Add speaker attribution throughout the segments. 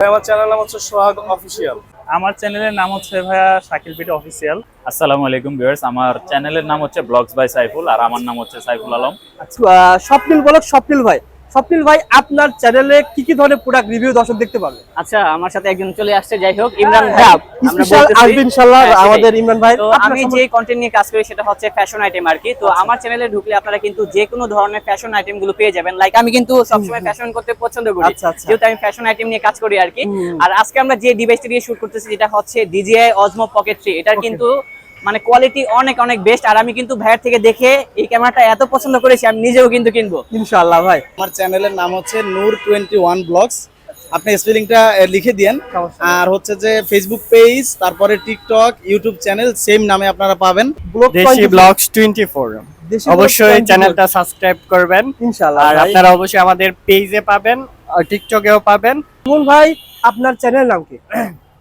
Speaker 1: আমার চ্যানেল নাম হচ্ছে সোহাগ অফিসিয়াল
Speaker 2: আমার চ্যানেলের নাম হচ্ছে ভাইয়া শাকিল পিট অফিসিয়াল আসসালামু আলাইকুম ভিউয়ার্স আমার চ্যানেলের নাম হচ্ছে ব্লগস বাই সাইফুল আর আমার নাম হচ্ছে সাইফুল আলম।
Speaker 3: আহ, স্বপ্নিল বলক স্বপ্নিল ভাই। স্বপ্নিল ভাই আপনার চ্যানেলে কি কি ধরনের প্রোডাক্ট রিভিউ দর্শক দেখতে পাবে?
Speaker 4: আচ্ছা আমার সাথে একজন চলে আসছে যাই হোক ইমরান ভাই
Speaker 3: হ্যাঁ স্পেশাল আসবে ইনশাআল্লাহ
Speaker 4: হ্যাঁ,
Speaker 3: আমাদের ইমরান ভাই।
Speaker 4: তো আমি যে কন্টেন্ট নিয়ে কাজ করি সেটা হচ্ছে ফ্যাশন আইটেম আর কি। তো
Speaker 3: আচ্ছা।
Speaker 4: আমার চ্যানেলে ঢুকলে আপনারা কিন্তু যে কোনো ধরনের ফ্যাশন আইটেমগুলো পেয়ে যাবেন। লাইক আমি কিন্তু সবসময় ফ্যাশন করতে পছন্দ করি।
Speaker 3: আচ্ছা, আচ্ছা।
Speaker 4: যেহেতু আমি ফ্যাশন আইটেম নিয়ে কাজ করি আর কি। আর আজকে আমরা যে ডিভাইসটা দিয়ে শুট করতেছি যেটা হচ্ছে ডিজিআই অজমো পকেট থ্রি এটার
Speaker 3: Okay.
Speaker 4: কিন্তু মানে কোয়ালিটি অনেক অনেক বেস্ট আর আমি কিন্তু ভাইয়ের থেকে দেখে এই ক্যামেরাটা এত পছন্দ করেছি আমি নিজেও কিন্তু কিনবো।
Speaker 3: ইনশাআল্লাহ ভাই।
Speaker 5: আমার চ্যানেলের নাম হচ্ছে নূর টোয়েন্টি ওয়ান ব্লগস আপনি স্পেলিংটা লিখে দিয়েন। আর হচ্ছে যে ফেসবুক পেজ তারপরে টিকটক ইউটিউব চ্যানেল সেম নামে আপনারা পাবেন।
Speaker 6: দেশি ব্লগস অবশ্যই চ্যানেলটা সাবস্ক্রাইব করবেন।
Speaker 3: ইনশাআল্লাহ
Speaker 6: আর আপনারা অবশ্যই আমাদের পেজে পাবেন আর টিকটকেও পাবেন।
Speaker 3: সুমন ভাই আপনার চ্যানেল নাম কি?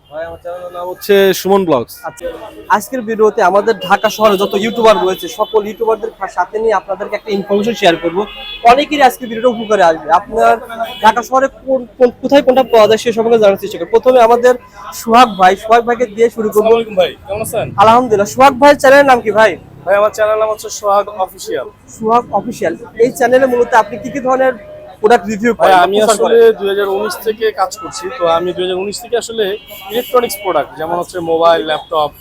Speaker 1: ভাই আমার চ্যানেলের নাম হচ্ছে সুমন ব্লগস।
Speaker 3: আচ্ছা আজকের ভিডিওতে আমাদের ঢাকা শহরে যত ইউটিউবার রয়েছে সকল ইউটিউবারদের সাথে নিয়ে আপনাদেরকে একটা ইনফরমেশন শেয়ার করব। অনেকেরই আজকে ভিডিওটা উপকারে আসবে। আপনার ঢাকা শহরে কোন কোন- কোথায় কোনটা পাওয়া যায় সে সম্পর্কে জানার চেষ্টা করব। প্রথমে আমাদের সোহাগ ভাই। সোহাগ ভাইকে দিয়ে শুরু করব।
Speaker 1: ভাই কেমন আছেন?
Speaker 3: আলহামদুলিল্লাহ। সোহাগ ভাইয়ের চ্যানেলের নাম কি ভাই?
Speaker 1: ভাই আমার চ্যানেল নাম হচ্ছে সোহাগ অফিসিয়াল
Speaker 3: সোহাগ অফিসিয়াল এই চ্যানেলে মূলত আপনি কি কি ধরনের প্রোডাক্ট রিভিউ করেন
Speaker 1: আমি আসলে দুই থেকে কাজ করছি তো আমি দুই থেকে আসলে ইলেকট্রনিক্স প্রোডাক্ট যেমন হচ্ছে মোবাইল ল্যাপটপ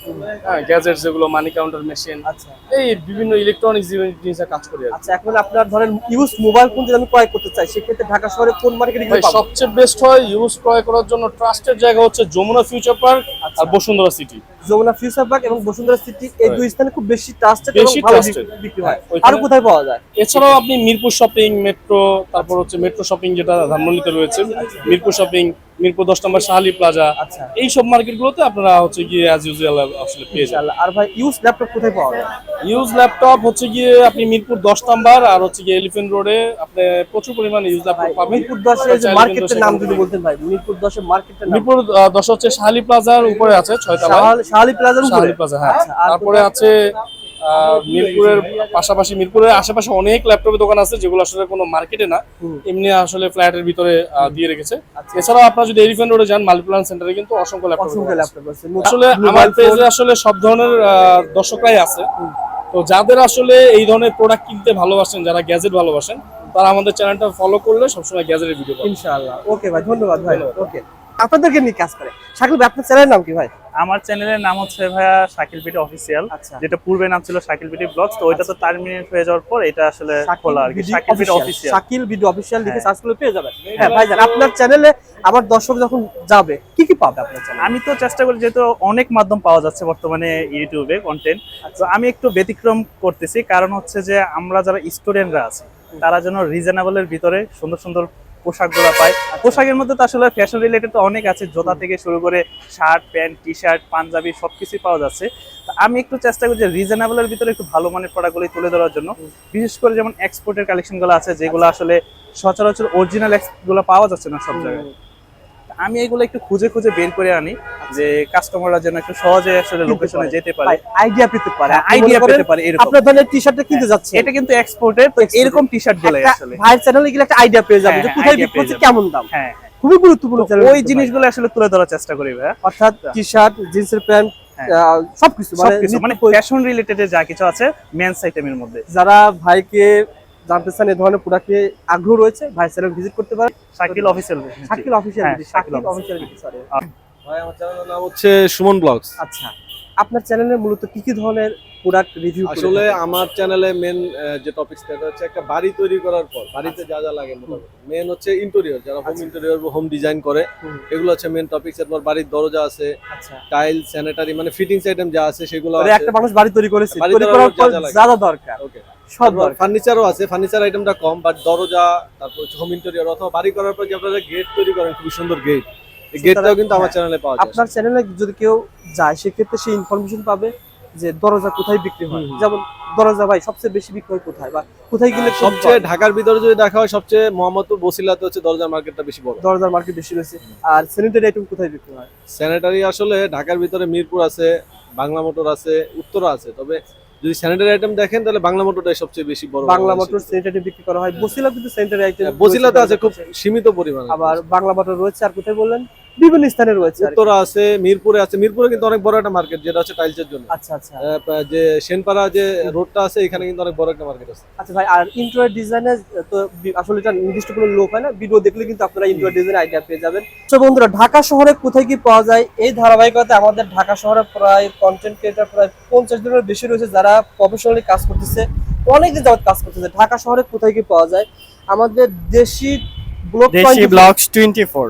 Speaker 1: হ্যাঁ গ্যাজেট যেগুলো মানি কাউন্টার মেশিন
Speaker 3: আচ্ছা।
Speaker 1: এই বিভিন্ন ইলেকট্রনিক্স জিনিসে কাজ করি
Speaker 3: আচ্ছা এখন আপনার ধরেন ইউজ মোবাইল ফোন যদি আমি ক্রয় করতে চাই সেক্ষেত্রে ঢাকা শহরে কোন মার্কেটে গিয়ে পাবো?
Speaker 1: সবচেয়ে বেস্ট হয় ইউজ ক্রয় করার জন্য ট্রাস্টেড জায়গা হচ্ছে যমুনা ফিউচার পার্ক
Speaker 3: আচ্ছা।
Speaker 1: আর Bashundhara city
Speaker 3: Jamuna future park এবং বসুন্ধরা সিটি এই দুই স্থানে খুব বেশি ট্রাস্টেড এবং
Speaker 1: বেশি
Speaker 3: ভালো বিক্রি- হয়।
Speaker 1: হ্যাঁ,
Speaker 3: আর কোথায় পাওয়া যায়?
Speaker 1: এছাড়াও আপনি মিরপুর শপিং মেট্রো তারপর হচ্ছে মেট্রো শপিং যেটা ধানমন্ডিতে রয়েছে মিরপুর শপিং মিরপুর দশ নম্বর শাহালি প্লাজা
Speaker 3: আচ্ছা।
Speaker 1: এই সব মার্কেটগুলোতে আপনারা হচ্ছে গিয়ে অ্যাজ ইউজুয়াল আসলে পেয়ে যাবেন।
Speaker 3: আর ভাই ইউজ ল্যাপটপ কোথায় পাওয়া যায়?
Speaker 1: ইউজ ল্যাপটপ হচ্ছে গিয়ে আপনি মিরপুর দশ নাম্বার আর হচ্ছে গিয়ে এলিফেন্ট রোডে আপনি প্রচুর পরিমাণে ইউজ ল্যাপটপ পাবেন।
Speaker 3: মিরপুর দশের যে মার্কেটের নাম যদি বলতেন ভাই মিরপুর দশের মার্কেটের নাম।
Speaker 1: মিরপুর দশ হচ্ছে শাহালি প্লাজার উপরে আছে ছয়তলা
Speaker 3: শাহালি- শাহালি প্লাজার উপরে?
Speaker 1: শাহালি প্লাজা হ্যাঁ।
Speaker 3: আচ্ছা,
Speaker 1: তারপরে আছে? মিরপুরের পাশাপাশি মিরপুরের আশেপাশে অনেক ল্যাপটপের দোকান আছে যেগুলো আসলে কোনো মার্কেটে না। এমনি আসলে ফ্ল্যাটের ভিতরে দিয়ে রেখেছে।
Speaker 3: আচ্ছা।
Speaker 1: এছাড়াও আপনারা যদি এলিফেন্ট রোডে যান মাল্টিপ্লান সেন্টারে কিন্তু অসংখ্য ল্যাপটপ আসলে আমার পেজে আসলে সব ধরনের দর্শকরাই আছে। তো যাদের আসলে এই ধরনের প্রোডাক্ট কিনতে ভালোবাসেন যারা গ্যাজেট ভালোবাসেন তারা আমাদের চ্যানেলটা ফলো করলে সবসময় গ্যাজেটের ভিডিও পাবেন
Speaker 3: ইনশাআল্লাহ। ওকে ভাই ধন্যবাদ ভাই। ওকে আপনাদেরকে নিয়ে কাজ করে। শাকিল ভাই আপনার চ্যানেলের নাম কি ভাই?
Speaker 2: আমার চ্যানেলের নাম হচ্ছে ভাইয়া শাকিল পিটি অফিসিয়াল
Speaker 3: আচ্ছা।
Speaker 2: যেটা পূর্বে নাম ছিল শাকিল পিটি ব্লগস তো ওইটা তো টার্মিনেট হয়ে যাওয়ার পর এটা আসলে খোলা আর কি। Shakil PT official
Speaker 3: Shakil video official লিখে
Speaker 2: হ্যাঁ।
Speaker 3: সার্চ করলে পেয়ে যাবেন। হ্যাঁ। ভাই জান আপনার চ্যানেলে আমার দর্শক যখন যাবে কি কি পাবে আপনার চ্যানেলে?
Speaker 2: আমি তো চেষ্টা করি যেহেতু অনেক মাধ্যম পাওয়া যাচ্ছে বর্তমানে ইউটিউবে কন্টেন্ট তো আমি একটু ব্যতিক্রম করতেছি। কারণ হচ্ছে যে আমরা যারা স্টুডেন্টরা আছি তারা যেন রিজনেবলের ভিতরে সুন্দর সুন্দর পোশাকগুলো পায়। পোশাকের মধ্যে তো আসলে ফ্যাশন রিলেটেড তো অনেক আছে জোতা থেকে শুরু করে shirt pant T shirt panjabi সবকিছুই পাওয়া যাচ্ছে। তো আমি একটু চেষ্টা করি যে রিজনেবলের ভিতরে একটু ভালো মানের প্রোডাক্টগুলি তুলে ধরার জন্য। বিশেষ করে যেমন এক্সপোর্টের কালেকশনগুলো আছে যেগুলো আসলে সচরাচর অরিজিনালগুলো পাওয়া যাচ্ছে না সব জায়গায়। আমি এগুলো একটু খুঁজে খুঁজে বের করে আনি যে কাস্টমাররা যেন একটু সহজে আসলে লোকেশনে যেতে পারে।
Speaker 3: আইডিয়া পেতে পারে।
Speaker 2: হ্যাঁ,
Speaker 3: করেন
Speaker 2: পেতে পারে এরকম।
Speaker 3: আপনার ধরনের টি শার্টটা কিনতে যাচ্ছে
Speaker 2: এটা কিন্তু এক্সপোর্টের তো এরকম টি
Speaker 3: শার্টগুলো
Speaker 2: আসলে।
Speaker 3: ভাইয়ের চ্যানেলে গেলে একটা আইডিয়া পেয়ে যাবে
Speaker 2: হ্যাঁ,
Speaker 3: যে
Speaker 2: হ্যাঁ,
Speaker 3: কোথায় বিক্রি হচ্ছে কেমন দাম?
Speaker 2: হ্যাঁ
Speaker 3: খুবই গুরুত্বপূর্ণ channel
Speaker 2: ওই। জিনিসগুলো আসলে তুলে ধরার চেষ্টা করি ভাই
Speaker 3: অর্থাৎ টি শার্ট জিন্সের প্যান্ট
Speaker 2: হ্যাঁ।
Speaker 3: সবকিছু মানে
Speaker 2: সবকিছু মানে ফ্যাশন রিলেটেড যা কিছু আছে মেন্স আইটেমের মধ্যে।
Speaker 3: যারা ভাইকে জানতে চান এই ধরনের প্রোডাক্ট নিয়ে আগ্রহ রয়েছে ভাই চ্যানেল ভিজিট করতে পারেন।
Speaker 2: শাকিল অফিসিয়াল
Speaker 3: শাকিল অফিসিয়াল
Speaker 2: হ্যাঁ,
Speaker 3: শাকিল অফিসিয়াল সরি
Speaker 1: ভাই আমার চ্যানেলের নাম হচ্ছে সুমন ব্লগস।
Speaker 3: আচ্ছা আপনার চ্যানেলে মূলত কি কি ধরনের প্রোডাক্ট রিভিউ
Speaker 7: আসলে আমার চ্যানেলে মেন যে টপিক সেটা হচ্ছে একটা বাড়ি তৈরি করার পর বাড়িতে যা যা লাগে মেন হচ্ছে ইন্টেরিয়র যারা হোম
Speaker 3: আচ্ছা।
Speaker 7: ইন্টেরিয়র হোম ডিজাইন করে এগুলো হচ্ছে মেন টপিক এরপর বাড়ির দরজা আছে
Speaker 3: আচ্ছা।
Speaker 7: টাইল স্যানিটারি মানে ফিটিংস আইটেম যা আছে সেগুলো
Speaker 3: মানে একটা মানুষ বাড়ি তৈরি করেছে তৈরি করার পর।
Speaker 7: যা যা
Speaker 3: দরকার।
Speaker 7: ওকে
Speaker 3: সব
Speaker 7: ফার্নিচারও আছে ফার্নিচার আইটেমটা কম বাট দরজা তারপর হোম ইন্টেরিয়র অথবা বাড়ি করার পর যে আপনারা গেট তৈরি করেন খুব সুন্দর গেট এই গেটটাও কিন্তু আমার। চ্যানেলে পাওয়া যায়।
Speaker 3: আপনার চ্যানেলে যদি কেউ যায় সেক্ষেত্রে সে ইনফরমেশন পাবে যে দরজা কোথায় বিক্রি হয়। যেমন দরজা ভাই সবচেয়ে বেশি বিক্রি হয় কোথায় বা কোথায় গেলে
Speaker 7: সবচেয়ে ঢাকার ভিতরে যদি দেখা হয় সবচেয়ে মোহাম্মদপুর বসিলাতে হচ্ছে দরজার মার্কেটটা বেশি বড়।
Speaker 3: দরজার মার্কেট বেশি রয়েছে। আর স্যানিটারি আইটেম কোথায় বিক্রি হয়?
Speaker 7: স্যানিটারি আসলে ঢাকার ভিতরে মিরপুর আছে বাংলা মোটর আছে উত্তরা আছে। তবে যদি স্যানিটারি আইটেম দেখেন তাহলে বাংলা মোটরটাই সবচেয়ে বেশি বড়
Speaker 3: বাংলা। মোটর স্যানিটারি বিক্রি করা হয়। বসিলা কিন্তু স্যানিটারি আইটেম
Speaker 7: হ্যাঁ, বসিলাতে আছে খুব সীমিত পরিমাণ।
Speaker 3: আবার বাংলা মোটর রয়েছে আর কোথায় বললেন? বিভিন্ন স্থানে রয়েছে
Speaker 7: উত্তরা আছে মিরপুরে আছে। মিরপুরে কিন্তু অনেক বড় একটা মার্কেট যেটা হচ্ছে টাইলসের জন্য।
Speaker 3: আচ্ছা আচ্ছা।
Speaker 7: যে সেনপাড়া যে রোডটা আছে এখানে কিন্তু অনেক বড় একটা মার্কেট আছে।
Speaker 3: আচ্ছা ভাই আর ইন্টারিয়র ডিজাইনে তো আসলে এটা নির্দিষ্ট কোনো লোক হয় না। ভিডিও দেখলে কিন্তু আপনারা ইন্টারিয়র ডিজাইন আইডিয়া পেয়ে যাবেন। তো বন্ধুরা ঢাকা শহরে কোথায় কি পাওয়া যায়? এই ধারাবাহিকতায় আমাদের ঢাকা শহরে প্রায় কন্টেন্ট ক্রিয়েটার প্রায় পঞ্চাশ জনের বেশি রয়েছে যারা প্রফেশনালি কাজ করতেছে অনেকদিন যাবত কাজ করতেছে। ঢাকা শহরে কোথায় কি পাওয়া যায়? আমাদের দেশি ব্লগ
Speaker 6: দেশি ব্লগস টোয়েন্টি ফোর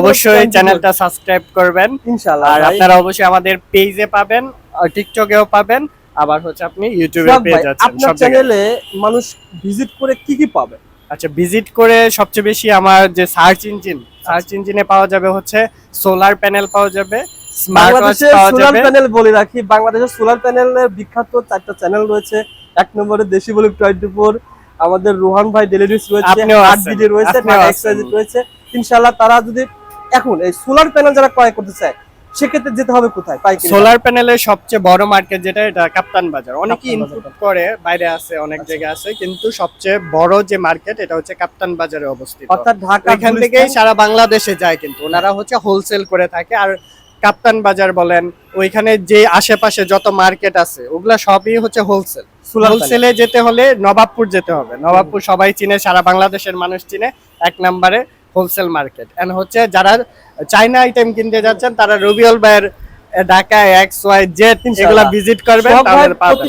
Speaker 6: অবশ্যই চ্যানেলটা সাবস্ক্রাইব করবেন।
Speaker 3: ইনশাআল্লাহ
Speaker 6: আর আপনারা অবশ্যই আমাদের পেজে পাবেন আর টিকটকেও পাবেন। আবার হচ্ছে আপনি ইউটিউবে পেয়ে যাচ্ছেন
Speaker 3: আপনার চ্যানেলে মানুষ ভিজিট করে কি কি পাবে?
Speaker 6: আচ্ছা ভিজিট করে সবচেয়ে বেশি আমার যে সার্চ ইঞ্জিন সার্চ ইঞ্জিনে পাওয়া যাবে হচ্ছে সোলার প্যানেল পাওয়া যাবে স্মার্ট ওয়াচ
Speaker 3: সোলার প্যানেল বলে রাখি বাংলাদেশের সোলার প্যানেলের বিখ্যাত চারটা চ্যানেল রয়েছে। এক নম্বরে দেশি বলি টোয়েন্টি ফোর আমাদের রোহান ভাই ডেলি নিউজ রয়েছে আট রয়েছে রয়েছে। ইনশাআল্লাহ তারা যদি এখন এই সোলার প্যানেল যারা ক্রয় করতে চায় সেক্ষেত্রে যেতে হবে কোথায়?
Speaker 6: সোলার প্যানেলের সবচেয়ে বড় মার্কেট যেটা এটা কাপ্তান বাজার অনেকে ইনপুট করে বাইরে আছে অনেক জায়গায় আছে কিন্তু সবচেয়ে বড় যে মার্কেট এটা হচ্ছে কাপ্তান বাজারে অবস্থিত।
Speaker 3: অর্থাৎ ঢাকা
Speaker 6: এখান থেকেই সারা বাংলাদেশে যায় কিন্তু ওনারা হচ্ছে হোলসেল করে থাকে। আর কাপ্তান বাজার বলেন ওইখানে যে আশেপাশে যত মার্কেট আছে ওগুলা সবই হচ্ছে হোলসেল। হোলসেলে যেতে হলে নবাবপুর যেতে হবে। নবাবপুর সবাই চিনে সারা বাংলাদেশের মানুষ চিনে এক নম্বরে। হোলসেল মার্কেট এন্ড হচ্ছে যারা চাইনা আইটেম কিনতে যাচ্ছেন তারা রবিউল ভাইয়ের ঢাকায় ঢাকা এক্স ওয়াই জেড এগুলা ভিজিট করবেন তাহলে পাবেন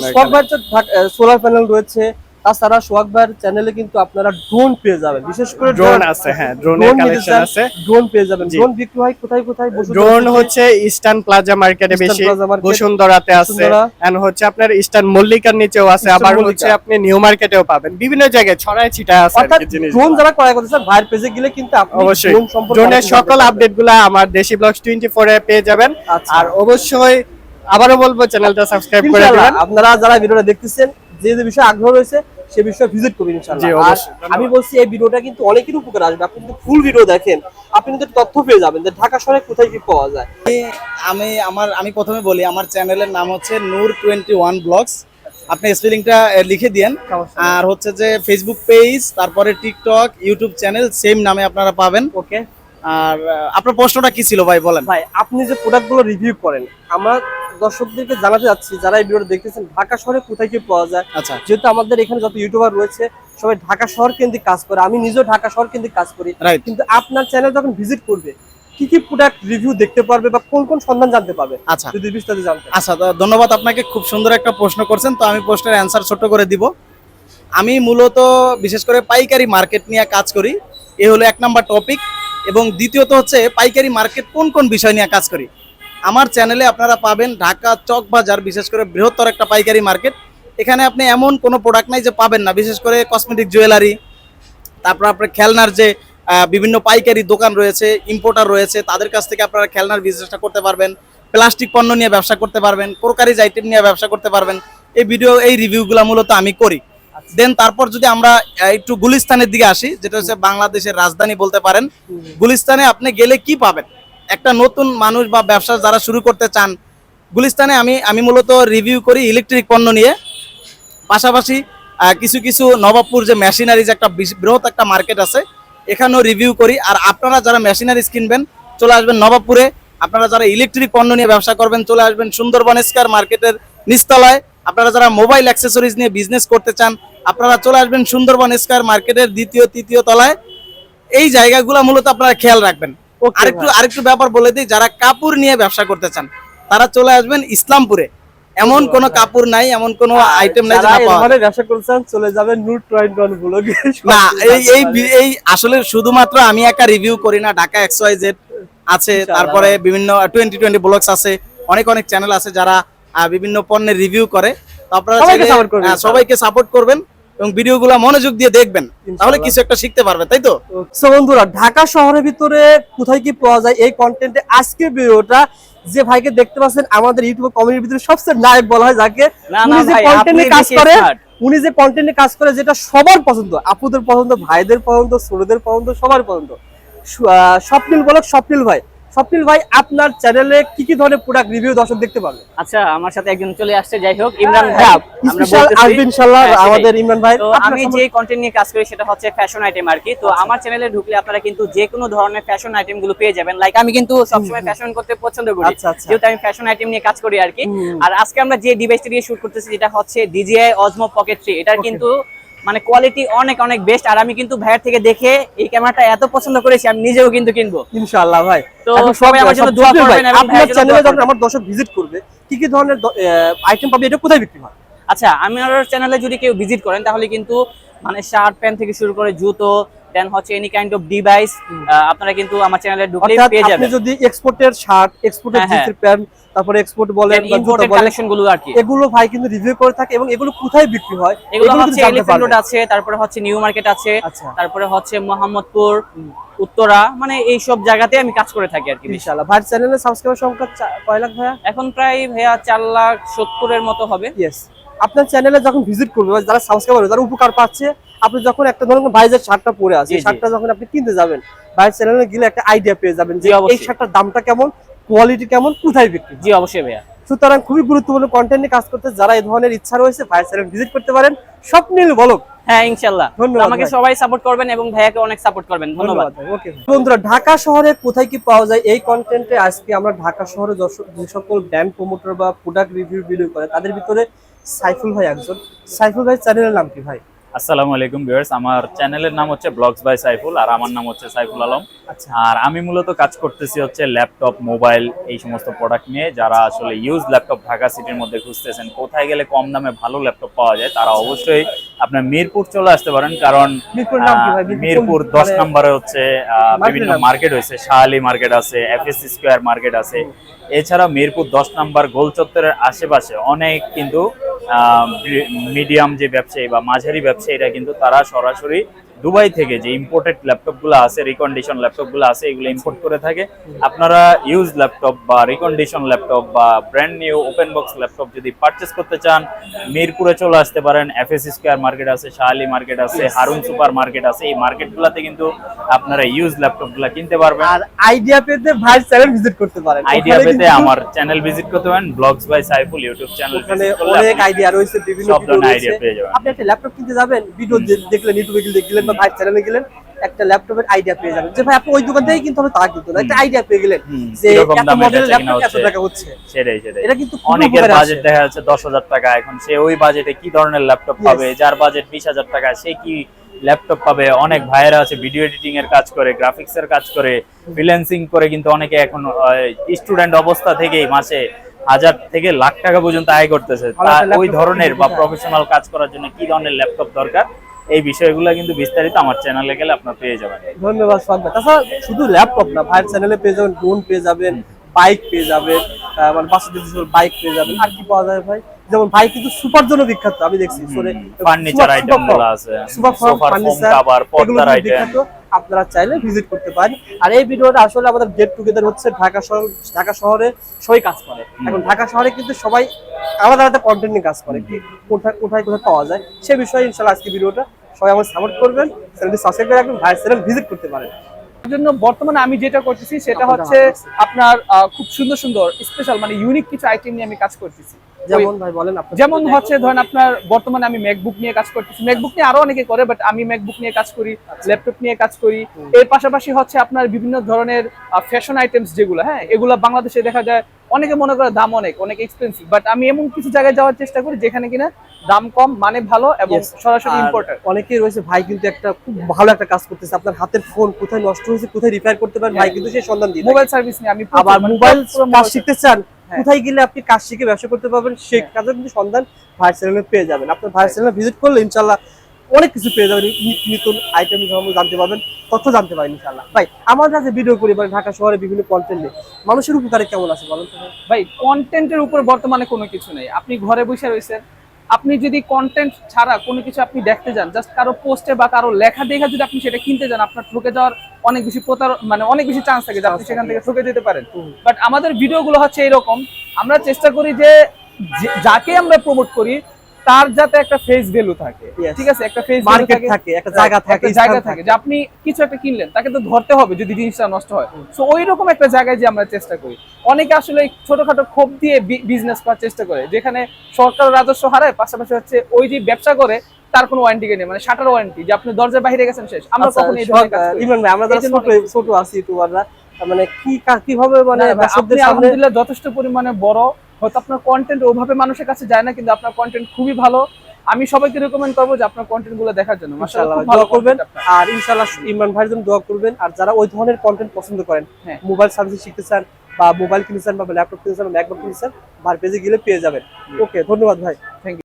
Speaker 3: সোলার প্যানেল রয়েছে তাছাড়া সোহাগ ভাইয়ের চ্যানেলে কিন্তু আপনারা ড্রোন পেয়ে যাবেন। বিশেষ করে
Speaker 6: ড্রোন আছে হ্যাঁ ড্রোনের কালেকশন আছে।
Speaker 3: ড্রোন পেয়ে যাবেন। ড্রোন বিক্রি হয় কোথায় কোথায়?
Speaker 6: ড্রোন হচ্ছে ইস্টার্ন প্লাজা মার্কেটে বেশি বসুন্ধরাতে আছে। এন্ড হচ্ছে আপনার ইস্টার্ন মল্লিকার নিচেও আছে আবার হচ্ছে আপনি নিউ মার্কেটেও পাবেন। বিভিন্ন জায়গায় ছড়ায় ছিটায় আছে
Speaker 3: অর্থাৎ ড্রোন যারা ক্রয় করতেছে ভাইয়ের পেজে গেলে কিন্তু আপনি
Speaker 6: অবশ্যই। ড্রোনের সকল
Speaker 3: জানতে পারবেন।
Speaker 6: আপডেটগুলা আমার দেশি ব্লগস টোয়েন্টি ফোর এ পেয়ে যাবেন।
Speaker 3: আচ্ছা।
Speaker 6: আর অবশ্যই আবারও বলব চ্যানেলটা সাবস্ক্রাইব করে দিবেন।
Speaker 3: আপনারা যারা ভিডিওটা দেখতেছেন যে যে বিষয়ে আগ্রহ রয়েছে সে বিষয়ে ভিজিট করবেন ইনশাআল্লাহ। আমি বলছি এই ভিডিওটা কিন্তু অনেকের উপকার আসবে। আপনি যদি ফুল ভিডিও দেখেন আপনি কিন্তু তথ্য পেয়ে যাবেন যে ঢাকা শহরে কোথায় কি পাওয়া যায়।
Speaker 5: আমি আমার আমি প্রথমে বলি আমার চ্যানেলের নাম হচ্ছে নূর টোয়েন্টি ওয়ান ব্লগস। আপনি স্পেলিংটা লিখে দিয়েন। আর হচ্ছে যে ফেসবুক পেজ তারপরে টিকটক ইউটিউব চ্যানেল সেম নামে আপনারা পাবেন।
Speaker 3: ওকে
Speaker 5: আর আপনার প্রশ্নটা কি ছিল ভাই বলেন।
Speaker 3: ভাই আপনি যে প্রোডাক্টগুলো রিভিউ করেন আমরা দর্শকদেরকে জানাতে যাচ্ছি যারা এই ভিডিওটা দেখতেছেন ঢাকা শহরে কোথায় কি পাওয়া যায়?
Speaker 5: আচ্ছা।
Speaker 3: যেহেতু আমাদের এখানে যত ইউটিউবার রয়েছে সবাই ঢাকা শহর কেন্দ্রিক কাজ করে আমি নিজেও ঢাকা শহর কেন্দ্রিক কাজ করি। কিন্তু আপনার চ্যানেল যখন ভিজিট করবে কি কি প্রোডাক্ট রিভিউ দেখতে পারবে বা কোন কোন সন্ধান জানতে পারবে?
Speaker 5: আচ্ছা।
Speaker 3: যদি বিস্তারিত জানতে।
Speaker 5: আচ্ছা ধন্যবাদ আপনাকে খুব সুন্দর একটা প্রশ্ন করছেন তো আমি প্রশ্নের অ্যান্সার করে দিব। আমি মূলত বিশেষ করে পাইকারি মার্কেট নিয়ে কাজ করি এ হলো এক নাম্বার টপিক এবং দ্বিতীয়ত হচ্ছে পাইকারি মার্কেট কোন কোন বিষয় নিয়ে কাজ করি? আমার চ্যানেলে আপনারা পাবেন ঢাকা চক বাজার বিশেষ করে বৃহত্তর একটা পাইকারি মার্কেট এখানে আপনি এমন কোনো প্রোডাক্ট নাই যে পাবেন না বিশেষ করে কসমেটিক জুয়েলারি তারপর আপনার খেলনার যে বিভিন্ন পাইকারি দোকান রয়েছে ইম্পোর্টার রয়েছে তাদের কাছ থেকে আপনারা খেলনার বিজনেসটা করতে পারবেন। প্লাস্টিক পণ্য নিয়ে ব্যবসা করতে পারবেন ক্রোকারিজ আইটেম নিয়ে ব্যবসা করতে পারবেন। এই ভিডিও এই রিভিউগুলো মূলত আমি করি। দেন তারপর যদি আমরা একটু গুলিস্তানের দিকে আসি যেটা হচ্ছে বাংলাদেশের রাজধানী বলতে পারেন গুলিস্তানে আপনি গেলে কি পাবেন? একটা নতুন মানুষ বা ব্যবসা যারা শুরু করতে চান, গুলিস্তানে আমি আমি মূলত রিভিউ করি ইলেকট্রিক পণ্য নিয়ে। পাশাপাশি কিছু কিছু নবাবপুর যে মেশিনারিজ একটা বৃহৎ একটা মার্কেট আছে, এখানেও রিভিউ করি। আর আপনারা যারা মেশিনারিজ কিনবেন, চলে আসবেন নবাবপুরে। আপনারা যারা ইলেকট্রিক পণ্য নিয়ে ব্যবসা করবেন, চলে আসবেন সুন্দরবন স্কয়ার মার্কেটের নিচতলায়। আপনারা যারা মোবাইল অ্যাক্সেসরিজ নিয়ে বিজনেস করতে চান, আপনারা চলে আসবেন সুন্দরবন স্কয়ার মার্কেটের দ্বিতীয়, তৃতীয় তলায়। এই জায়গাগুলো মূলত আপনারা খেয়াল রাখবেন। আরেকটু আরেকটু ব্যাপার বলে দিই যারা কাপড় নিয়ে ব্যবসা করতে চান তারা চলে আসবেন ইসলামপুরে। এমন কোনো কাপড় নাই এমন কোনো আইটেম নাই
Speaker 3: যারা। ধরনের ব্যবসা করছেন চলে যাবেন নূর ওয়ান ব্লগে
Speaker 5: না এই এই এই আসলে শুধুমাত্র আমি একা রিভিউ করি না ঢাকা এক্স ওয়াই জেড আছে তারপরে বিভিন্ন টোয়েন্টি টোয়েন্টি ব্লগস আছে অনেক অনেক চ্যানেল আছে যারা বিভিন্ন পণ্যের রিভিউ করে। আপনারা
Speaker 3: সবাইকে
Speaker 5: সাপোর্ট করবেন। এবং ভিডিওগুলো মনোযোগ দিয়ে দেখবেন তাহলে কিছু একটা শিখতে পারবে তাই তো?
Speaker 3: সো বন্ধুরা ঢাকা শহরের ভিতরে কোথায় কি পাওয়া যায় এই কন্টেন্টে আজকের ভিডিওটা যে ভাইকে দেখতে পাচ্ছেন আমাদের ইউটিউব কমিউনিটির ভিতরে সবচেয়ে নায়ক বলা হয় যাকে উনি যে কন্টেন্টে কাজ করে উনি যে কন্টেন্টে কাজ করে যেটা সবার পছন্দ আপুদের পছন্দ ভাইদের পছন্দ ছোটদের পছন্দ সবার পছন্দ। স্বপ্নিল বলক স্বপ্নিল ভাই। স্বপ্নিল ভাই আপনার চ্যানেলে কি কি ধরনের প্রোডাক্ট রিভিউ দর্শক দেখতে পারবে
Speaker 4: আচ্ছা আমার সাথে একজন চলে আসছে যাই হোক ইমরান ভাই আমরা
Speaker 3: স্পেশাল আসবে ইনশাআল্লাহ
Speaker 4: হ্যাঁ,
Speaker 3: আমাদের ইমরান ভাই।
Speaker 4: তো আমি যে কন্টেন্ট নিয়ে কাজ করি সেটা হচ্ছে ফ্যাশন আইটেম আর কি। তো আমার চ্যানেলে ঢুকলে আপনারা কিন্তু যে কোনো ধরনের ফ্যাশন আইটেমগুলো পেয়ে যাবেন। লাইক আমি কিন্তু সবসময় ফ্যাশন করতে পছন্দ করি
Speaker 3: আচ্ছা, আচ্ছা।
Speaker 4: যেহেতু আমি ফ্যাশন আইটেম নিয়ে কাজ করি আর কি। আর আজকে আমরা যে ডিভাইসটা দিয়ে শুট করতেছি যেটা হচ্ছে ডিজিআই অজমো পকেট থ্রি এটার কিন্তু মানে কোয়ালিটি অনেক অনেক বেস্ট আর আমি কিন্তু ভাইয়ের থেকে দেখে এই ক্যামেরাটা এত পছন্দ করেছি আমি নিজেও কিন্তু কিনবো।
Speaker 3: ইনশাআল্লাহ ভাই।
Speaker 4: তো সবাই আমার জন্য দোয়া করবেন
Speaker 3: আপনার চ্যানেলে যখন আমার দর্শক ভিজিট করবে কি কি ধরনের আইটেম পাবে এটা কোথায় বিক্রি হয়?
Speaker 4: আচ্ছা আমার চ্যানেলে যদি কেউ ভিজিট করেন তাহলে কিন্তু মানে শার্ট প্যান্ট থেকে শুরু করে জুতো দেন হচ্ছে এনি কাইন্ড অফ ডিভাইস আপনারা কিন্তু আমার চ্যানেলে
Speaker 3: অর্থাৎ
Speaker 4: পেয়ে
Speaker 3: আপনি যদি এক্সপোর্টের শার্ট এক্সপোর্টের। জিন্সের প্যান্ট তারপরে এক্সপোর্ট বলেন বা বলেন
Speaker 4: কালেকশনগুলো আর কি।
Speaker 3: এগুলো ভাই কিন্তু রিভিউ করে থাকে এবং এগুলো কোথায় বিক্রি হয়?
Speaker 4: এগুলো হচ্ছে এলিফ্যান্ট রোড আছে তারপরে হচ্ছে নিউ মার্কেট আছে
Speaker 3: আচ্ছা।
Speaker 4: তারপরে হচ্ছে মোহাম্মদপুর উত্তরা মানে এই সব জায়গাতে আমি কাজ করে থাকি আর কি।
Speaker 3: ইনশাআল্লাহ। ভাই চ্যানেলের সাবস্ক্রাইবার সংখ্যা কয় লাখ ভাইয়া?
Speaker 4: এখন প্রায় ভাইয়া চার লাখ সত্তরের মতো হবে।
Speaker 3: ইয়েস আপনার চ্যানেলে যখন ভিজিট করবে যারা সাবস্ক্রাইবার যারা উপকার পাচ্ছে আপনি যখন একটা ধরুন ভাইজের শার্টটা পরে আছে
Speaker 4: জি।
Speaker 3: শার্টটা যখন আপনি কিনতে যাবেন ভাইয়ের চ্যানেলে গেলে একটা আইডিয়া পেয়ে যাবেন যে এই শার্টটার দামটা কেমন কোয়ালিটি কেমন কোথায় বিক্রি।
Speaker 4: জি অবশ্যই ভাইয়া।
Speaker 3: সুতরাং খুবই গুরুত্বপূর্ণ কন্টেন্ট নিয়ে কাজ করতে যারা এই ধরনের ইচ্ছা রয়েছে ভাইয়ের চ্যানেল ভিজিট করতে পারেন। স্বপ্নিল বলক
Speaker 4: হ্যাঁ ইনশাল্লাহ।
Speaker 3: ধন্যবাদ
Speaker 4: আমাকে সবাই সাপোর্ট করবেন এবং ভাইয়াকে অনেক সাপোর্ট করবেন। ধন্যবাদ
Speaker 3: ওকে বন্ধুরা ঢাকা শহরে কোথায় কি পাওয়া যায়? এই কন্টেন্টে আজকে আমরা ঢাকা শহরে যে সকল ব্র্যান্ড প্রমোটার বা প্রোডাক্ট রিভিউ ভিডিও করে তাদের ভিতরে সাইফুল ভাই একজন। সাইফুল ভাই চ্যানেলের নাম কি ভাই?
Speaker 8: আসসালামু আলাইকুম ভিউয়ার্স আমার চ্যানেলের নাম হচ্ছে ব্লগস বাই সাইফুল আর আমার নাম হচ্ছে সাইফুল আলম
Speaker 3: আচ্ছা।
Speaker 8: আর আমি মূলত কাজ করতেছি হচ্ছে ল্যাপটপ মোবাইল এই সমস্ত প্রোডাক্ট নিয়ে। যারা আসলে ইউজ ল্যাপটপ ঢাকা সিটির মধ্যে খুঁজতেছেন কোথায় গেলে কম দামে ভালো ল্যাপটপ পাওয়া যায় তারা অবশ্যই আপনার মিরপুর চলে আসতে পারেন। কারণ
Speaker 3: মিরপুর
Speaker 8: মিরপুর দশ
Speaker 3: মানে-
Speaker 8: নম্বরে হচ্ছে বিভিন্ন মার্কেট হয়েছে শাহালি মার্কেট আছে এফএসসি স্কোয়ার মার্কেট আছে। এছাড়া মিরপুর দশ নম্বর গোল চত্বরের আশেপাশে অনেক কিন্তু মিডিয়াম যে ব্যবসায়ী বা মাঝারি ব্যবসায়ীরা কিন্তু তারা সরাসরি দুবাই থেকে যে ইম্পোর্টেড ল্যাপটপগুলো আছে রিকন্ডিশন ল্যাপটপগুলো আছে এগুলো ইম্পোর্ট করে থাকে। আপনারা ইউজ ল্যাপটপ বা রিকন্ডিশন ল্যাপটপ বা brand new open box laptop যদি পারচেস করতে চান মিরপুরে চলে আসতে পারেন। এফএস স্কোয়ার মার্কেট আছে শাহালি মার্কেট আছে হারুন সুপার মার্কেট আছে। এই মার্কেটগুলোতে কিন্তু আপনারা ইউজ ল্যাপটপগুলো কিনতে পারবেন।
Speaker 3: আর আইডিয়া পেতে ভাইয়ের চ্যানেল ভিজিট করতে পারেন।
Speaker 8: আইডিয়া পেতে আমার চ্যানেল ভিজিট করতে পারেন। Vlogs by Saiful YouTube channel
Speaker 3: ওখানে অনেক আইডিয়া রয়েছে বিভিন্ন
Speaker 8: idea পেয়ে যাবেন।
Speaker 3: আপনি একটা ল্যাপটপ কিনতে যাবেন ভিডিও দেখলেন ইউটিউবে গেলেন বা ভাইয়ের চ্যানেলে গেলেন একটা ল্যাপটপের আইডিয়া পেয়ে যাবেন। যে ভাই আপনি ওই দোকান থেকেই কিনতে হবে তা কিন্তু একটা আইডিয়া পেয়ে গেলেন যে
Speaker 8: কীরকম
Speaker 3: এত মডেলের ল্যাপটপ এত টাকা হচ্ছে।
Speaker 8: সেটাই সেটাই।
Speaker 3: এটা কিন্তু
Speaker 8: অনেকের বাজেট দেখা যাচ্ছে দশ হাজার টাকা। এখন সে ওই বাজেটে কি ধরনের ল্যাপটপ পাবে? যার বাজেট বিশ হাজার টাকা সে কি ল্যাপটপ পাবে? অনেক ভাইয়েরা আছে ভিডিও এডিটিং এর কাজ করে গ্রাফিক্স এর কাজ করে ফ্রিল্যান্সিং করে কিন্তু অনেকে এখন স্টুডেন্ট অবস্থা থেকেই মাসে হাজার থেকে লাখ টাকা পর্যন্ত আয় করতেছে। ওই ধরনের বা প্রফেশনাল কাজ করার জন্য কি ধরনের ল্যাপটপ দরকার? এই বিষয়গুলো কিন্তু বিস্তারিত আমার চ্যানেলে গেলে আপনার পেয়ে যাবেন।
Speaker 3: ধন্যবাদ সব তাছাড়া শুধু ল্যাপটপ না ভাইয়ের চ্যানেলে পেয়ে যাবেন ড্রোন পেয়ে যাবেন বাইক পেয়ে যাবেন মানে বাচ্চাদের বাইক পেয়ে যাবেন আর কি পাওয়া যায় ভাই? যেমন ভাই কিন্তু সুপার জন্য বিখ্যাত আমি দেখছি
Speaker 8: ফার্নিচার আইটেম আছে
Speaker 3: সুপার
Speaker 8: ফার্নিচার আবার কাভার পর্দার আইটেম
Speaker 3: আপনারা চাইলে ভিজিট করতে পারেন। আর এই ভিডিওটা আসলে আমাদের গেট টুগেদার হচ্ছে ঢাকা শহর ঢাকা শহরে সবাই কাজ করে। এখন ঢাকা শহরে কিন্তু সবাই আলাদা আলাদা কন্টেন্ট নিয়ে কাজ করে কোথায় কোথায় কোথায় পাওয়া যায়। সে বিষয়ে ইনশাল্লাহ আজকে ভিডিওটা সবাই আমার সাপোর্ট করবেন চ্যানেলটি সাবস্ক্রাইব করে রাখবেন ভাইয়ের চ্যানেল ভিজিট করতে পারেন।
Speaker 9: জন্য বর্তমানে আমি যেটা করতেছি সেটা হচ্ছে আপনার খুব সুন্দর সুন্দর স্পেশাল মানে ইউনিক কিছু আইটেম নিয়ে আমি কাজ করতেছি।
Speaker 3: যেমন ভাই বলেন
Speaker 9: যেমন হচ্ছে ধরেন আপনার বর্তমানে আমি ম্যাকবুক নিয়ে কাজ করতেছি। ম্যাকবুক নিয়ে আরও অনেকে করে বাট আমি ম্যাকবুক নিয়ে কাজ করি ল্যাপটপ নিয়ে কাজ করি। এর পাশাপাশি হচ্ছে আপনার বিভিন্ন ধরনের ফ্যাশন আইটেমস যেগুলো হ্যাঁ এগুলো বাংলাদেশে দেখা যায় অনেকে মনে করে দাম অনেক অনেক এক্সপেন্সিভ বাট আমি এমন কিছু জায়গায় যাওয়ার চেষ্টা করি যেখানে কিনা দাম কম মানে ভালো এবং সরাসরি
Speaker 3: আর
Speaker 9: ইম্পোর্টার
Speaker 3: অনেকেই রয়েছে ভাই কিন্তু একটা খুব ভালো একটা কাজ করতেছে। আপনার হাতের ফোন কোথায় নষ্ট হয়েছে কোথায় রিপেয়ার করতে পারেন ভাই কিন্তু সেই সন্ধান দিয়ে
Speaker 9: মোবাইল সার্ভিস নিয়ে আমি
Speaker 3: আবার
Speaker 9: মানে
Speaker 3: মোবাইল কাজ শিখতে চান
Speaker 9: হ্যাঁ।
Speaker 3: কোথায় গেলে আপনি কাজ শিখে ব্যবসা করতে পারবেন সেই কাজের কিন্তু সন্ধান ভাইয়ের চ্যানেলে পেয়ে যাবেন। আপনার ভাইয়ের চ্যানেলে ভিজিট করলে ইনশাল্লাহ অনেক কিছু পেয়ে যাবেন নতুন আইটেম জানতে পারবেন তথ্য জানতে পারেন ইনশাল্লাহ ভাই আমার কাছে ভিডিও করি মানে ঢাকা শহরে বিভিন্ন কন্টেন্টে মানুষের উপকারে কেমন আছে বলেন ভাই?
Speaker 9: ভাই কন্টেন্টের উপর বর্তমানে কোনো কিছু নেই। আপনি ঘরে বসে রয়েছেন আপনি যদি কন্টেন্ট ছাড়া কোনো কিছু আপনি দেখতে যান জাস্ট কারও পোস্টে বা কারও লেখা দেখে যদি আপনি সেটা কিনতে যান আপনার ঠকে যাওয়ার অনেক বেশি প্রতার মানে অনেক বেশি চান্স থাকে যে আপনি সেখান থেকে ঠকে যেতে পারেন। বাট আমাদের ভিডিওগুলো হচ্ছে এরকম আমরা চেষ্টা করি যে যে- যাকে আমরা প্রমোট করি তার যাতে একটা ফেস ভ্যালু থাকে। ঠিক আছে? একটা ফেস
Speaker 3: মার্কেট থাকে একটা জায়গা থাকে
Speaker 9: জায়গা থাকে যে আপনি কিছু একটা কিনলেন তাকে তো ধরতে হবে যদি জিনিসটা নষ্ট হয়। তো ওই রকম একটা জায়গায় যে আমরা চেষ্টা করি। অনেকে আসলে ছোটখাটো ক্ষোভ দিয়ে বিজনেস করার চেষ্টা করে যেখানে সরকার রাজস্ব হারায় পাশাপাশি হচ্ছে ওই যে ব্যবসা করে তার কোনো ওয়ারেন্টি নেই। মানে শাটার ওয়ারেন্টি যে আপনি দরজার বাইরে গেছেন শেষ। আমরা
Speaker 3: আচ্ছা,
Speaker 9: কখনো এই ধরনের কাজ করি
Speaker 3: আমরা যারা ছোট ছোট আছি ইউটিউবাররা মানে কি কীভাবে মানে
Speaker 9: আপনি আলহামদুলিল্লাহ যথেষ্ট পরিমাণে বড় হয়তো আপনার কন্টেন্ট ওভাবে মানুষের কাছে যায় না কিন্তু আপনার কন্টেন্ট খুবই ভালো। আমি সবাইকে রেকমেন্ড করব যে আপনার কন্টেন্টগুলো দেখার জন্য। মাশাআল্লাহ,
Speaker 3: দোয়া করবেন। আর ইনশাল্লাহ ইমরান ভাইয়ের জন্য দোয়া করবেন। আর যারা ওই ধরনের কন্টেন্ট পছন্দ করেন
Speaker 9: হ্যাঁ।
Speaker 3: মোবাইল সার্ভিস শিখতে চান বা মোবাইল কিনেছেন বা ল্যাপটপ কিনেছেন বা ম্যাকবুক কিনেছেন বার ভার পেজে গেলে পেয়ে যাবেন। ওকে ধন্যবাদ ভাই।
Speaker 9: Thank you.